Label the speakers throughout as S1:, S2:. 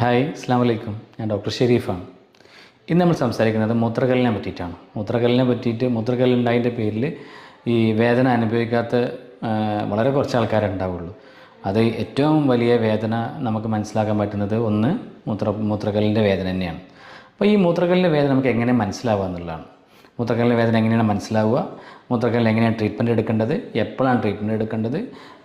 S1: Hi അസ്സാം വലൈക്കും ഞാൻ ഡോക്ടർ ഷെരീഫാണ്. ഇന്ന് നമ്മൾ സംസാരിക്കുന്നത് മൂത്രകലിനെ പറ്റിയിട്ടാണ്. മൂത്രകലിനെ പറ്റിയിട്ട് മൂത്രകലുണ്ടായതിന്റെ പേരിൽ ഈ വേദന അനുഭവിക്കാത്ത വളരെ കുറച്ച് ആൾക്കാരേ ഉണ്ടാവുള്ളൂ. അത് ഏറ്റവും വലിയ വേദന നമുക്ക് മനസ്സിലാക്കാൻ പറ്റുന്നത് ഒന്ന് മൂത്ര മൂത്രകലിന്റെ വേദന തന്നെയാണ്. അപ്പോൾ ഈ മൂത്രകലിന്റെ വേദന നമുക്ക് എങ്ങനെ മനസ്സിലാവുക എന്നുള്ളതാണ്. മൂത്രക്കല്ലിന്റെ വേദന എങ്ങനെയാണ് മനസ്സിലാവുക? മൂത്രക്കല്ലിൽ എങ്ങനെയാണ് ട്രീറ്റ്മെന്റ് എടുക്കേണ്ടത്? എപ്പോഴാണ് ട്രീറ്റ്മെന്റ് എടുക്കേണ്ടത്?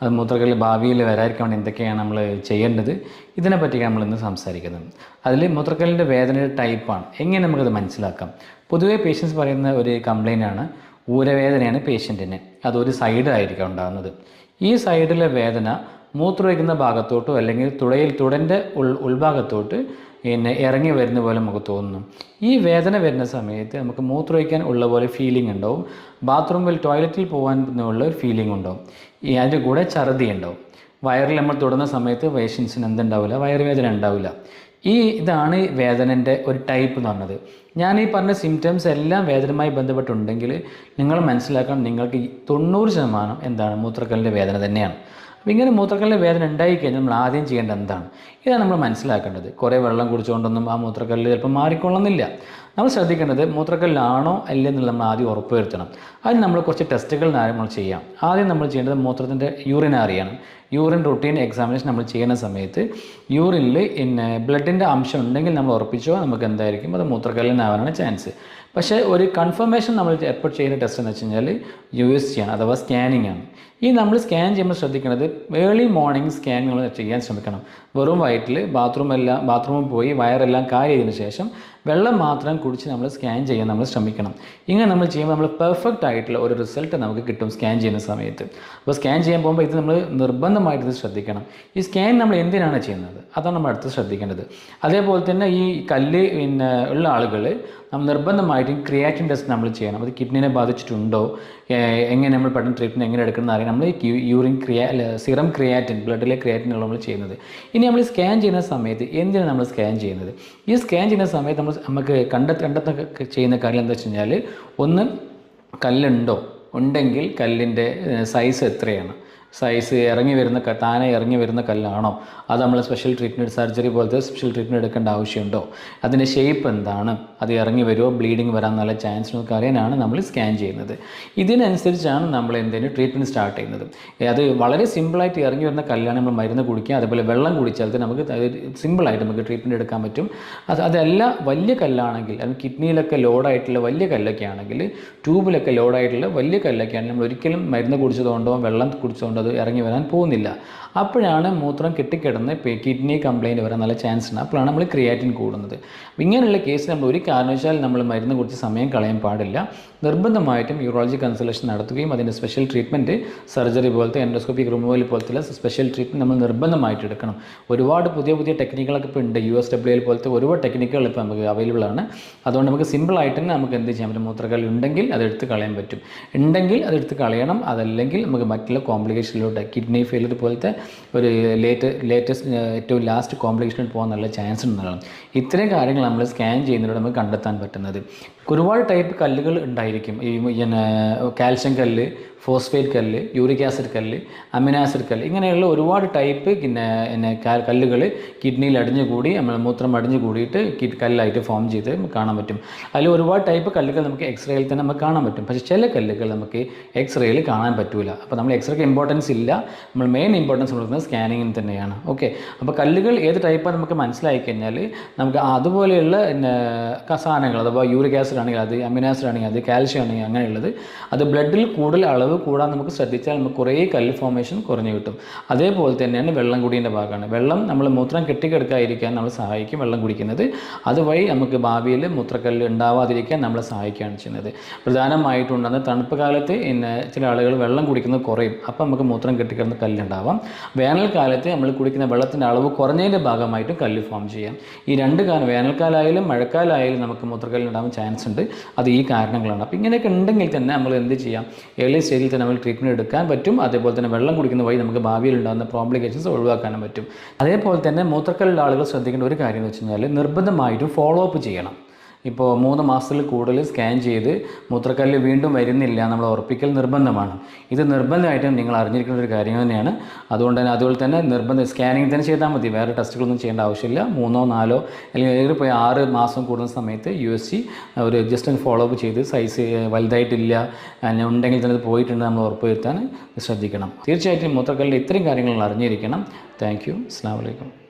S1: അത് മൂത്രക്കല്ല് ഭാവിയിൽ വരാതിരിക്കാൻ വേണ്ടി എന്തൊക്കെയാണ് നമ്മൾ ചെയ്യേണ്ടത്? ഇതിനെ പറ്റിയാണ് നമ്മൾ ഇന്ന് സംസാരിക്കുന്നത്. അതിൽ മൂത്രക്കല്ലിന്റെ വേദനയുടെ ടൈപ്പാണ് എങ്ങനെ നമുക്കത് മനസ്സിലാക്കാം? പൊതുവേ പേഷ്യൻസ് പറയുന്ന ഒരു കംപ്ലയിന്റ് ആണ് ഊരവേദനയാണ് പേഷ്യന്റിന് അതൊരു സൈഡായിരിക്കും ഉണ്ടാകുന്നത്. ഈ സൈഡിലെ വേദന മൂത്രമൊഴിക്കുന്ന ഭാഗത്തോട്ടോ അല്ലെങ്കിൽ തുടയിൽ തുടന്റെ ഉൾ ഉൾഭാഗത്തോട്ട് പിന്നെ ഇറങ്ങി വരുന്ന പോലെ നമുക്ക് തോന്നുന്നു. ഈ വേദന വരുന്ന സമയത്ത് നമുക്ക് മൂത്രമൊഴിക്കാൻ ഉള്ള പോലെ ഫീലിംഗ് ഉണ്ടാവും. ബാത്റൂമിൽ ടോയ്ലറ്റിൽ പോകാൻ ഉള്ള ഒരു ഫീലിംഗ് ഉണ്ടാവും. ഈ അതിന്റെ കൂടെ ഛർദി ഉണ്ടാവും. വയറിൽ നമ്മൾ തുടർന്ന സമയത്ത് പേഷ്യൻസിന് എന്തുണ്ടാവില്ല? വയറുവേദന ഉണ്ടാവില്ല. ഈ ഇതാണ് വേദനന്റെ ഒരു ടൈപ്പ് എന്ന് പറഞ്ഞത്. ഞാൻ ഈ പറഞ്ഞ സിംറ്റംസ് എല്ലാം വേദനയുമായി ബന്ധപ്പെട്ടുണ്ടെങ്കിൽ നിങ്ങൾ മനസ്സിലാക്കണം നിങ്ങൾക്ക് തൊണ്ണൂറ് ശതമാനം എന്താണ് മൂത്രക്കല്ലിന്റെ വേദന തന്നെയാണ്. അപ്പോൾ ഇങ്ങനെ മൂത്രക്കല്ലിന്റെ വേദന ഉണ്ടായി കഴിഞ്ഞാൽ നമ്മൾ ആദ്യം ചെയ്യേണ്ടത് എന്താണ്? ഇതാണ് നമ്മൾ മനസ്സിലാക്കേണ്ടത്. കുറേ വെള്ളം കുടിച്ചുകൊണ്ടൊന്നും ആ മൂത്രക്കല്ല് ചിലപ്പോൾ മാറിക്കൊള്ളുന്നില്ല. നമ്മൾ ശ്രദ്ധിക്കേണ്ടത് മൂത്രക്കല്ലാണോ അല്ലേ എന്നുള്ളത് നമ്മൾ ആദ്യം ഉറപ്പുവരുത്തണം. അതിന് നമ്മൾ കുറച്ച് ടെസ്റ്റുകൾ നമ്മൾ ചെയ്യാം. ആദ്യം നമ്മൾ ചെയ്യേണ്ടത് മൂത്രത്തിന്റെ യൂറിൻ അറിയണം. യൂറിൻ റൂട്ടീൻ എക്സാമിനേഷൻ നമ്മൾ ചെയ്യുന്ന സമയത്ത് യൂറിനിൽ പിന്നെ ബ്ലഡിന്റെ അംശം ഉണ്ടെങ്കിൽ നമ്മൾ ഉറപ്പിച്ചോ നമുക്ക് എന്തായിരിക്കും? അത് മൂത്രക്കല്ലിനാവാനാണ് ചാൻസ് പക്ഷേ ഒരു കൺഫർമേഷൻ നമ്മൾ എപ്പോൾ ചെയ്യുന്ന ടെസ്റ്റ് എന്ന് വെച്ച് കഴിഞ്ഞാൽ യു എസ് സി ആണ് അഥവാ സ്കാനിങ് ആണ്. ഈ നമ്മൾ സ്കാൻ ചെയ്യുമ്പോൾ ശ്രദ്ധിക്കേണ്ടത് ഏർലി മോർണിംഗ് സ്കാൻ നമ്മൾ ചെയ്യാൻ ശ്രമിക്കണം. വെറും വയറ്റിൽ ബാത്റൂം എല്ലാം ബാത്റൂമിൽ പോയി വയറെല്ലാം കാര്യതിന് ശേഷം വെള്ളം മാത്രം കുടിച്ച് നമ്മൾ സ്കാൻ ചെയ്യാൻ നമ്മൾ ശ്രമിക്കണം. ഇങ്ങനെ നമ്മൾ ചെയ്യുമ്പോൾ നമ്മൾ പെർഫെക്റ്റ് ആയിട്ടുള്ള ഒരു റിസൾട്ട് നമുക്ക് കിട്ടും സ്കാൻ ചെയ്യുന്ന സമയത്ത്. അപ്പോൾ സ്കാൻ ചെയ്യാൻ പോകുമ്പോൾ ഇത് നമ്മൾ നിർബന്ധമായിട്ട് ഇത് ശ്രദ്ധിക്കണം. ഈ സ്കാൻ നമ്മൾ എന്തിനാണ് ചെയ്യുന്നത്? അതാണ് നമ്മൾ അടുത്ത് ശ്രദ്ധിക്കേണ്ടത്. അതേപോലെ തന്നെ ഈ കല്ല് പിന്നെ ഉള്ള ആളുകൾ നമ്മൾ നിർബന്ധമായിട്ടും ക്രിയാറ്റിൻ ടെസ്റ്റ് നമ്മൾ ചെയ്യണം. അത് കിഡ്നിനെ ബാധിച്ചിട്ടുണ്ടോ? എങ്ങനെ നമ്മൾ പെട്ടെന്ന് ട്രീറ്റ്മെന്റ് എങ്ങനെ എടുക്കണം അറിയാം നമ്മൾ യൂറിൻ ക്രിയാ സിറം ക്രിയാറ്റിൻ ബ്ലഡിലെ ക്രിയാറ്റിനുള്ള നമ്മൾ ചെയ്യുന്നത്. ഇനി നമ്മൾ സ്കാൻ ചെയ്യുന്ന സമയത്ത് എന്തിനാണ് നമ്മൾ സ്കാൻ ചെയ്യുന്നത്? ഈ സ്കാൻ ചെയ്യുന്ന സമയത്ത് നമ്മൾ നമുക്ക് കണ്ടെത്ത കണ്ടെത്ത ചെയ്യുന്ന കാര്യം എന്താ വെച്ച് കഴിഞ്ഞാൽ ഒന്ന് കല്ലുണ്ടോ? ഉണ്ടെങ്കിൽ കല്ലിന്റെ സൈസ് എത്രയാണ്? സൈസ് ഇറങ്ങി വരുന്ന താന ഇറങ്ങി വരുന്ന കല്ലാണോ? അത് നമ്മൾ സ്പെഷ്യൽ ട്രീറ്റ്മെന്റ് സർജറി പോലത്തെ സ്പെഷ്യൽ ട്രീറ്റ്മെന്റ് എടുക്കേണ്ട ആവശ്യമുണ്ടോ? അതിന്റെ ഷേപ്പ് എന്താണ്? അത് ഇറങ്ങി വരുമോ ബ്ലീഡിങ് വരാൻ നല്ല ചാൻസ് നമുക്ക് അറിയാനാണ് നമ്മൾ സ്കാൻ ചെയ്യുന്നത്. ഇതിനനുസരിച്ചാണ് നമ്മൾ എന്തെങ്കിലും ട്രീറ്റ്മെന്റ് സ്റ്റാർട്ട് ചെയ്യുന്നത്. അത് വളരെ സിമ്പിളായിട്ട് ഇറങ്ങി വരുന്ന കല്ലാണ് നമ്മൾ മരുന്ന് കുടിക്കുക അതുപോലെ വെള്ളം കുടിച്ചാൽ നമുക്ക് സിമ്പിളായിട്ട് നമുക്ക് ട്രീറ്റ്മെന്റ് എടുക്കാൻ പറ്റും. അത് അതല്ല വലിയ കല്ലാണെങ്കിൽ അത് കിഡ്നിയിലൊക്കെ ലോഡായിട്ടുള്ള വലിയ കല്ലൊക്കെ ആണെങ്കിൽ ട്യൂബിലൊക്കെ ലോഡായിട്ടുള്ള വലിയ കല്ലൊക്കെ ആണെങ്കിൽ നമ്മൾ ഒരിക്കലും മരുന്ന് കുടിച്ചതുകൊണ്ടോ വെള്ളം കുടിച്ചതുകൊണ്ടോ അത് ഇറങ്ങി വരാൻ പോകുന്നില്ല. അപ്പോഴാണ് മൂത്രം കെട്ടിക്കിടന്ന് കിഡ്നി കംപ്ലയിന്റ് വരാൻ നല്ല ചാൻസ് ഉണ്ട്. അപ്പോഴാണ് നമ്മൾ ക്രിയാറ്റിൻ കൂടുന്നത്. ഇങ്ങനെയുള്ള കേസ് നമ്മൾ ഒരു കാരണവശാൽ നമ്മൾ മരുന്ന് കുറിച്ച് സമയം കളയാൻ പാടില്ല. നിർബന്ധമായിട്ടും യൂറോളജി കൺസൾട്ടേഷൻ നടത്തുകയും അതിന്റെ സ്പെഷ്യൽ ട്രീറ്റ്മെന്റ് സർജറി പോലത്തെ എൻഡോസ്കോപ്പി റിമൂവൽ പോലത്തെ സ്പെഷ്യൽ ട്രീറ്റ്മെന്റ് നമ്മൾ നിർബന്ധമായിട്ട് എടുക്കണം. ഒരുപാട് പുതിയ പുതിയ ടെക്നിക്കുകളൊക്കെ ഇപ്പോൾ ഉണ്ട്. യു എസ് ഡബ്ല്യു എൽ പോലത്തെ ഒരുപാട് ടെക്നിക്കുകൾ ഇപ്പോൾ നമുക്ക് അവൈലബിൾ ആണ്. അതുകൊണ്ട് നമുക്ക് സിമ്പിളായിട്ട് തന്നെ നമുക്ക് എന്ത് ചെയ്യാൻ പറ്റും? മൂത്രക്കല്ല് ഉണ്ടെങ്കിൽ അത് എടുത്ത് കളയാൻ പറ്റും. ഉണ്ടെങ്കിൽ അതെടുത്ത് കളയണം. അതല്ലെങ്കിൽ നമുക്ക് മറ്റുള്ള കോംപ്ലിക്കേഷനിലോട്ട് കിഡ്നി ഫെയിലിയർ പോലത്തെ ഒരു ലേറ്റ് ലേറ്റസ്റ്റ് ഏറ്റവും ലാസ്റ്റ് കോംപ്ലിക്കേഷനിൽ പോകാൻ നല്ല ചാൻസ് ഉണ്ടാകണം ഇത്രയും കാര്യങ്ങൾ നമ്മൾ സ്കാൻ ചെയ്യുന്നതിലൂടെ നമുക്ക് കണ്ടെത്താൻ പറ്റുന്നത്. ഒരുപാട് ടൈപ്പ് കല്ലുകൾ ഉണ്ടായിരിക്കും. ഈ കാൽഷ്യം കല്ല് ഫോസ്ഫേറ്റ് കല്ല് യൂറിക് ആസിഡ് കല്ല് അമിനോ ആസിഡ് കല്ല് ഇങ്ങനെയുള്ള ഒരുപാട് ടൈപ്പ് പിന്നെ പിന്നെ കല്ലുകൾ കിഡ്നിയിൽ അടിഞ്ഞുകൂടി നമ്മൾ മൂത്രം അടിഞ്ഞു കൂടിയിട്ട് കിഡ് കല്ലായിട്ട് ഫോം ചെയ്ത് കാണാൻ പറ്റും. അതിൽ ഒരുപാട് ടൈപ്പ് കല്ലുകൾ നമുക്ക് എക്സ്റേയിൽ തന്നെ നമുക്ക് കാണാൻ പറ്റും. പക്ഷേ ചില കല്ലുകൾ നമുക്ക് എക്സ്റേയിൽ കാണാൻ പറ്റില്ല അപ്പോൾ നമ്മൾ എക്സ്റേക്ക് ഇമ്പോർട്ടൻസ് ഇല്ല. നമ്മൾ മെയിൻ ഇമ്പോർട്ടൻസ് കൊടുക്കുന്നത് സ്കാനിങ്ങിന് തന്നെയാണ്. ഓക്കെ അപ്പോൾ കല്ലുകൾ ഏത് ടൈപ്പാണ് നമുക്ക് മനസ്സിലായി കഴിഞ്ഞാൽ നമുക്ക് അതുപോലെയുള്ള പിന്നെ കസാനങ്ങൾ അഥവാ യൂറിക് ആസിഡ് ആണെങ്കിൽ അത് അമിനോ ആസിഡ് ആണെങ്കിൽ അത് കാൽഷ്യം ആണെങ്കിൽ അങ്ങനെയുള്ളത് അത് ബ്ലഡിൽ കൂടുതൽ അളവ് കൂടാൻ നമുക്ക് ശ്രദ്ധിച്ചാൽ നമുക്ക് കുറേ കല്ല് ഫോർമേഷൻ കുറഞ്ഞു കിട്ടും. അതേപോലെ തന്നെയാണ് വെള്ളം കുടീന്റെ ഭാഗമാണ്. വെള്ളം നമ്മൾ മൂത്രം കെട്ടിക്കിടക്കാതിരിക്കാൻ നമ്മൾ സഹായിക്കും വെള്ളം കുടിക്കുന്നത്. അതുവഴി നമുക്ക് ഭാവിയിൽ മൂത്രക്കല്ല് ഉണ്ടാവാതിരിക്കാൻ നമ്മളെ സഹായിക്കുകയാണ് ചെയ്യുന്നത്. പ്രധാനമായിട്ടുണ്ടെന്ന് തണുപ്പ് കാലത്ത് പിന്നെ ചില ആളുകൾ വെള്ളം കുടിക്കുന്നത് കുറയും. അപ്പം നമുക്ക് മൂത്രം കെട്ടിക്കിടന്ന് കല്ലുണ്ടാവാം. വേനൽക്കാലത്ത് നമ്മൾ കുടിക്കുന്ന വെള്ളത്തിന്റെ അളവ് കുറഞ്ഞതിന്റെ ഭാഗമായിട്ടും കല്ല് ഫോം ചെയ്യാം. ഈ രണ്ട് കാലം വേനൽക്കാലമായാലും മഴക്കാലമായാലും നമുക്ക് മൂത്രക്കല്ലുണ്ടാവാൻ ചാൻസ് ഉണ്ട്. അത് ഈ കാരണങ്ങളാണ്. അപ്പോൾ ഇങ്ങനെയൊക്കെ ഉണ്ടെങ്കിൽ തന്നെ നമ്മൾ എന്ത് ചെയ്യാം? ഏർലി തന്നെ നമുക്ക് ട്രീറ്റ്മെന്റ് എടുക്കാൻ പറ്റും. അതേപോലെ തന്നെ വെള്ളം കുടിക്കുന്ന വഴി നമുക്ക് ഭാവിയിൽ ഉണ്ടാകുന്ന കോംപ്ലിക്കേഷൻസ് ഒഴിവാക്കാനും പറ്റും. അതേപോലെ തന്നെ മൂത്രക്കല്ലുള്ള ആളുകൾ ശ്രദ്ധിക്കേണ്ട ഒരു കാര്യം എന്ന് വെച്ച് കഴിഞ്ഞാൽ നിർബന്ധമായിട്ടും ഫോളോ അപ്പ് ചെയ്യണം. ഇപ്പോൾ മൂന്ന് മാസത്തിൽ കൂടുതൽ സ്കാൻ ചെയ്ത് മൂത്രക്കല്ല് വീണ്ടും വരുന്നില്ല നമ്മൾ ഉറപ്പിക്കൽ നിർബന്ധമാണ്. ഇത് നിർബന്ധമായിട്ടും നിങ്ങൾ അറിഞ്ഞിരിക്കേണ്ട ഒരു കാര്യം തന്നെയാണ്. അതുകൊണ്ട് തന്നെ അതുപോലെ തന്നെ നിർബന്ധം സ്കാനിങ് തന്നെ ചെയ്താൽ മതി. വേറെ ടെസ്റ്റുകളൊന്നും ചെയ്യേണ്ട ആവശ്യമില്ല. മൂന്നോ നാലോ അല്ലെങ്കിൽ പോയി ആറ് മാസം കൂടുന്ന സമയത്ത് യു എസ് സി ഒരു ജസ്റ്റ് ഒന്ന് ഫോളോ അപ്പ് ചെയ്ത് സൈസ് വലുതായിട്ടില്ല ഉണ്ടെങ്കിൽ തന്നെ അത് പോയിട്ടുണ്ട് നമ്മൾ ഉറപ്പുവരുത്താൻ ശ്രദ്ധിക്കണം. തീർച്ചയായിട്ടും മൂത്രക്കല്ലിൽ ഇത്രയും കാര്യങ്ങൾ അറിഞ്ഞിരിക്കണം. താങ്ക് യു അസ്സാം വലൈക്കും